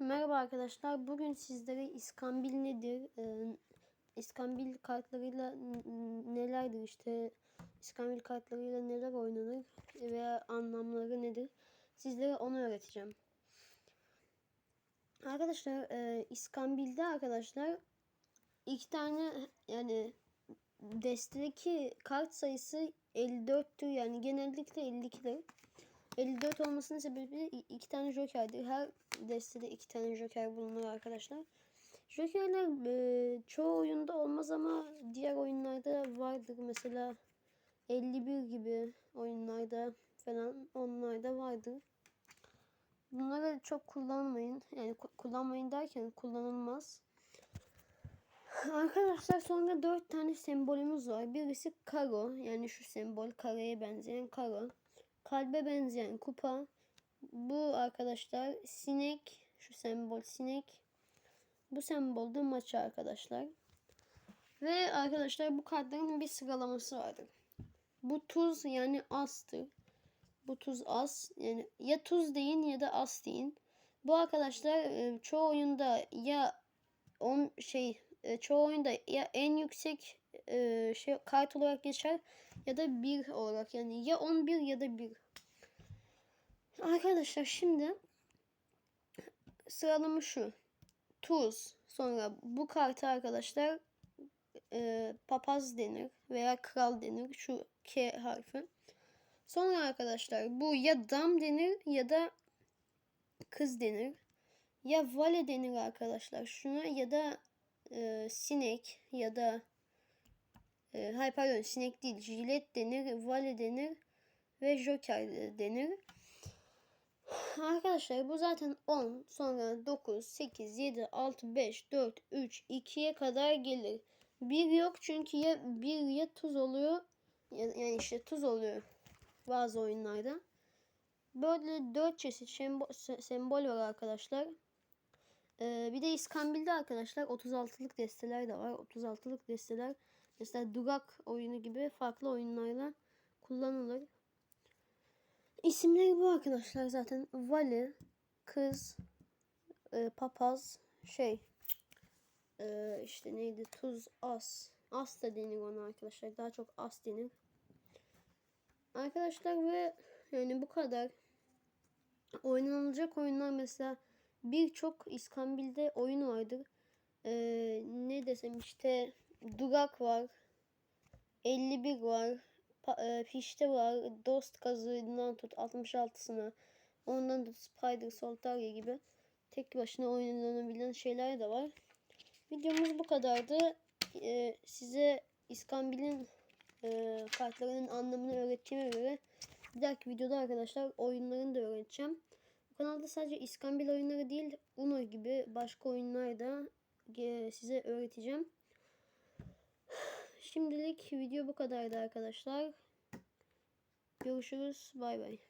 Merhaba arkadaşlar. Bugün sizlere İskambil nedir, e, İskambil kartlarıyla nelerdir işte İskambil kartlarıyla neler oynanır veya anlamları nedir sizlere onu öğreteceğim. Arkadaşlar e, İskambil'de arkadaşlar iki tane yani destedeki kart sayısı 54'tür yani genellikle 52'dir. 54 olmasının sebebi iki tane jokerdir. Her destede iki tane joker bulunur arkadaşlar. Jokerler e, çoğu oyunda olmaz ama diğer oyunlarda vardır. Mesela 51 gibi oyunlarda falan onlarda vardır. Bunları çok kullanmayın. Yani ku- kullanmayın derken kullanılmaz. Arkadaşlar sonra dört tane sembolümüz var. Birisi karo yani şu sembol kareye benzeyen karo. Kalbe benzeyen kupa. Bu arkadaşlar sinek şu sembol sinek. Bu sembol de maça arkadaşlar. Ve arkadaşlar bu kartların bir sıralaması vardır. Bu tuz yani astır. Bu tuz as yani ya tuz deyin ya da as deyin. Bu arkadaşlar e, çoğu oyunda ya on şey e, çoğu oyunda ya en yüksek e, şey kart olarak geçer ya da 1 olarak yani ya 11 ya da 1. Arkadaşlar şimdi sıralama şu. Tuz. Sonra bu kartı arkadaşlar e, papaz denir veya kral denir. Şu K harfi. Sonra arkadaşlar bu ya dam denir ya da kız denir. Ya vale denir arkadaşlar şuna ya da e, sinek ya da e, hayır pardon sinek değil jilet denir, vale denir ve joker denir. Arkadaşlar bu zaten 10 sonra 9, 8, 7, 6, 5, 4, 3, 2'ye kadar gelir. 1 yok çünkü ya 1 ya tuz oluyor ya- yani işte tuz oluyor bazı oyunlarda. Böyle 4 çeşit sembol, se- sembol var arkadaşlar. Ee, bir de İskambil'de arkadaşlar 36'lık desteler de var. 36'lık desteler mesela Durak oyunu gibi farklı oyunlarla kullanılır. İsimleri bu arkadaşlar zaten. Vali, kız, e, papaz, şey e, işte neydi tuz, as. As da denir ona arkadaşlar. Daha çok as denir. Arkadaşlar ve yani bu kadar. Oynanılacak oyunlar mesela birçok İskambil'de oyun vardır. Ee, ne desem işte Durak var. 51 var. E, Pişte var. Dost gazından tut 66'sına. Ondan tut Spider Solitaire gibi. Tek başına oynanabilen şeyler de var. Videomuz bu kadardı. Ee, size İskambil'in e, kartlarının anlamını öğrettiğime göre bir dahaki videoda arkadaşlar oyunlarını da öğreteceğim. Bu kanalda sadece İskambil oyunları değil Uno gibi başka oyunlar da e, size öğreteceğim. Şimdilik video bu kadardı arkadaşlar. Görüşürüz. Bay bay.